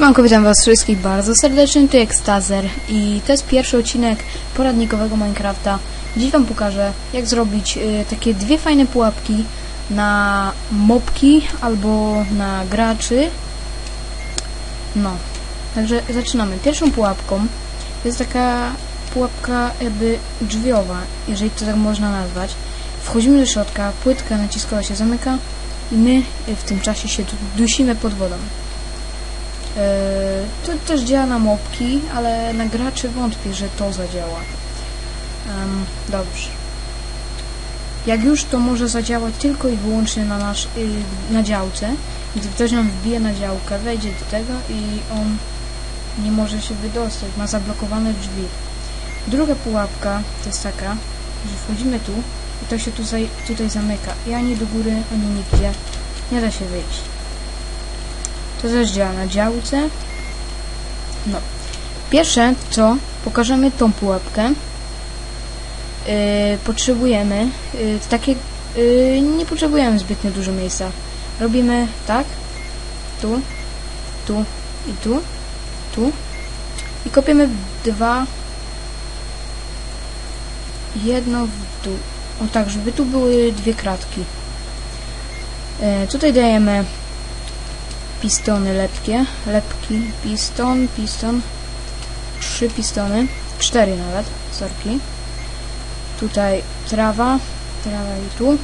Siemanko, witam was wszystkich bardzo serdecznie, tu Ekstazer i to jest pierwszy odcinek poradnikowego Minecrafta. Dziś wam pokażę, jak zrobić y, takie dwie fajne pułapki na mopki albo na graczy. No, także zaczynamy. Pierwszą pułapką jest taka pułapka jakby drzwiowa, jeżeli to tak można nazwać. Wchodzimy do środka, płytka naciskowa się zamyka i my y, w tym czasie się dusimy pod wodą. Eee, To też działa na mopki, ale na graczy wątpię, że to zadziała. Dobrze. Jak już, to może zadziałać tylko i wyłącznie na, nasz, y, na działce. Gdy ktoś nam wbije na działkę, wejdzie do tego i on nie może się wydostać, ma zablokowane drzwi. Druga pułapka to jest taka, że wchodzimy tu i to się tutaj, tutaj zamyka. I ani do góry, ani nigdzie nie da się wyjść. To też działa na działce. No. Pierwsze co, pokażemy tą pułapkę. Yy, potrzebujemy yy, takie. Yy, nie potrzebujemy zbytnio dużo miejsca. Robimy tak. Tu, tu i tu, tu. I kopiemy dwa. Jedno w dół. O tak, żeby tu były dwie kratki. Yy, tutaj dajemy pistony lepkie, lepki, piston, piston, trzy pistony, cztery nawet, sorki. Tutaj trawa, trawa i tu.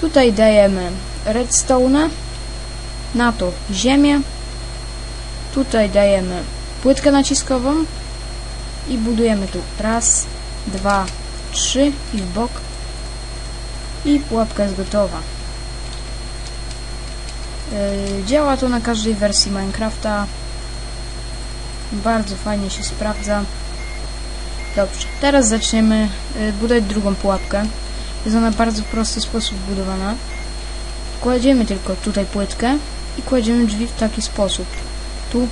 Tutaj dajemy redstone, na to ziemię. Tutaj dajemy płytkę naciskową i budujemy tu raz, dwa, trzy i w bok. I pułapka jest gotowa. Yy, Działa to na każdej wersji Minecrafta. Bardzo fajnie się sprawdza. Dobrze, teraz zaczniemy yy, budować drugą pułapkę. Jest ona w bardzo prosty sposób budowana. Kładziemy tylko tutaj płytkę i kładziemy drzwi w taki sposób. Tu. Yy,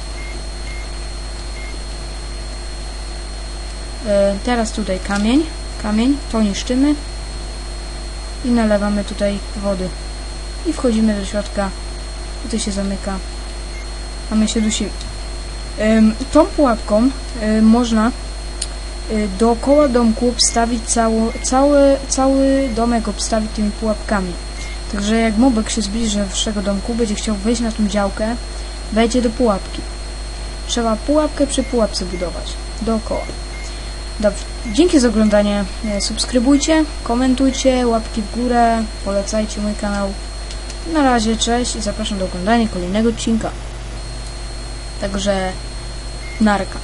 Teraz tutaj kamień. Kamień, to niszczymy. I nalewamy tutaj wody. I wchodzimy do środka Tutaj się zamyka. A my się dusimy. Ym, tą pułapką można y, dookoła domku obstawić cało, cały, cały domek obstawić tymi pułapkami. Także jak mobek się zbliży do waszego domku, będzie chciał wejść na tą działkę, wejdzie do pułapki. Trzeba pułapkę przy pułapce budować. Dookoła. Dobrze. Dzięki za oglądanie. E, Subskrybujcie, komentujcie, łapki w górę, polecajcie mój kanał. Na razie, cześć i zapraszam do oglądania kolejnego odcinka. Także narka.